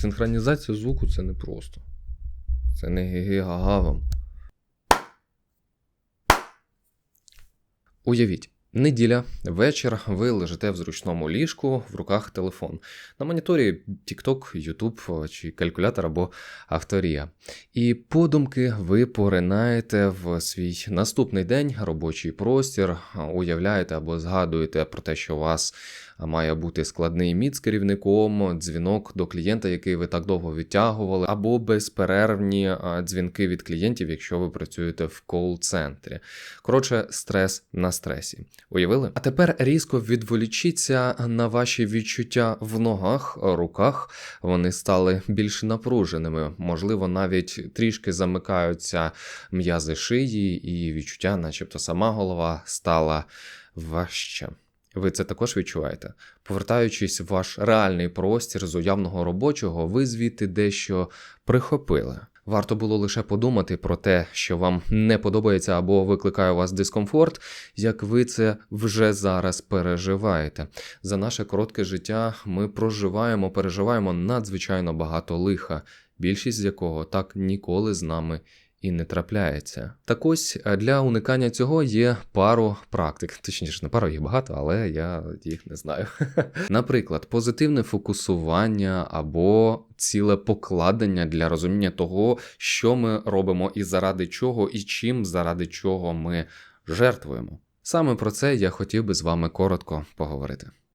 Синхронізація звуку це не просто. Це не гігагавам. Уявіть, неділя, вечір, ви лежите в зручному ліжку, в руках телефон. На моніторі TikTok, YouTube чи калькулятор або авторія. І подумки ви поринаєте в свій наступний день, робочий простір, уявляєте або згадуєте про те, що у вас має бути складний міт з керівником, дзвінок до клієнта, який ви так довго відтягували, або безперервні дзвінки від клієнтів, якщо ви працюєте в кол-центрі. Коротше, стрес на стресі. Уявили? А тепер різко відволічіться на ваші відчуття в ногах, руках. Вони стали більш напруженими, можливо, навіть трішки замикаються м'язи шиї, і відчуття, начебто сама голова стала важче. Ви це також відчуваєте? Повертаючись в ваш реальний простір з уявного робочого, ви звідти дещо прихопили. Варто було лише подумати про те, що вам не подобається або викликає у вас дискомфорт, як ви це вже зараз переживаєте. За наше коротке життя ми проживаємо, переживаємо надзвичайно багато лиха, більшість з якого так ніколи з нами і не трапляється. Так ось е, для уникання цього є пару практик. Точніше, не пару їх багато, але я їх не знаю. Наприклад, позитивне фокусування або ціле покладення для розуміння того, що ми робимо і заради чого, і чим заради чого ми жертвуємо. Саме про це я хотів би з вами коротко поговорити.